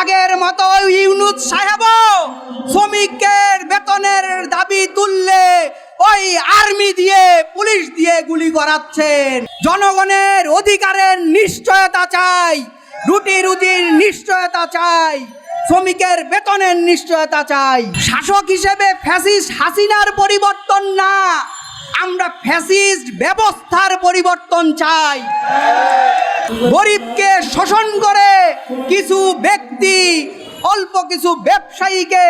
আগের মতো ইউনুস সাহেব শ্রমিকের বেতনের দাবি তুললে ওই আর্মি দিয়ে, পুলিশ দিয়ে গুলি করাচ্ছেন। জনগণের অধিকারের নিশ্চয়তা চাই, রুটি রুজির নিশ্চয়তা চাই, শ্রমিকের বেতনের নিশ্চয়তা চাই। শাসক হিসেবে ফ্যাসিস্ট হাসিনার পরিবর্তন না, আমরা ফ্যাসিস্ট ব্যবস্থার পরিবর্তন চাই। গরিবকে শোষণ করে কিছু ব্যক্তি, অল্প কিছু ব্যবসায়ীকে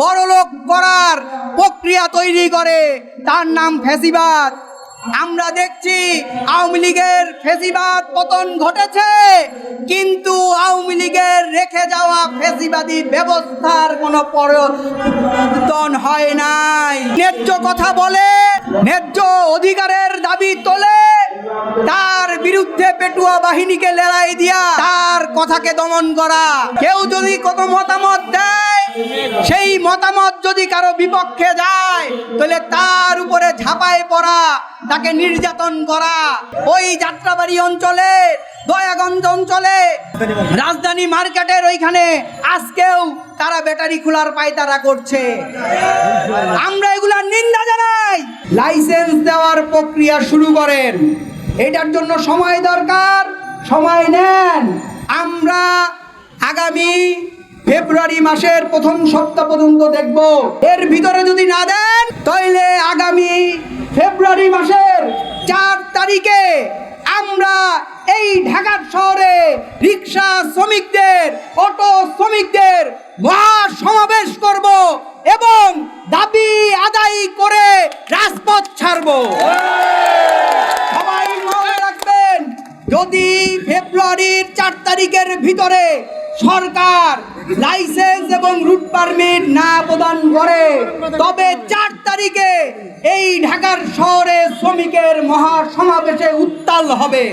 বড়লোক করার প্রক্রিয়া তৈরি করে, তার নাম ফেসিবাদ। আমরা দেখছি আওয়ামী লীগের ফেসিবাদ পতন ঘটেছে, কিন্তু আওয়ামী লীগের রেখে যাওয়া ফেসিবাদী ব্যবস্থার কোনো পরিবর্তন হয় নাই। ন্যায্য কথা বলে, ন্যায্য অধিকারের দাবি তোলে, তার বিরুদ্ধে পেটুয়া বাহিনীকে লড়াই দিয়া কথাকে দমন করা। কেউ যদি কত মতামত দেয়, সেই মতামত যদি কারও বিপক্ষে যায়, তাহলে তার উপরে ঝাঁপায় পড়া, তাকে নির্যাতন করা। ওই যাত্রাবাড়ি অঞ্চলে, দয়াগঞ্জ অঞ্চলে, রাজধানী মার্কেটের ওইখানে আজকেও তারা ব্যাটারি খোলার পায়তারা করছে। আমরা এগুলার নিন্দা জানাই। লাইসেন্স দেওয়ার প্রক্রিয়া শুরু করেন। এটার জন্য সময় দরকার, সময় নেন। আমরা আগামী ফেব্রুয়ারি মাসের প্রথম সপ্তাহ পর্যন্ত দেখব। এর ভিতরে যদি না দেন তাহলে আগামী ফেব্রুয়ারি মাসের চার তারিখে আমরা এই ঢাকার শহরে রিক্সা শ্রমিকদের, অটো শ্রমিকদের মহা যদি ফেব্রুয়ারির চার তারিখের ভিতরে সরকার লাইসেন্স এবং রুট পারমিট না প্রদান করে, তবে চার তারিখে এই ঢাকার শহরে শ্রমিকের মহাসমাবেশে উত্তাল হবে।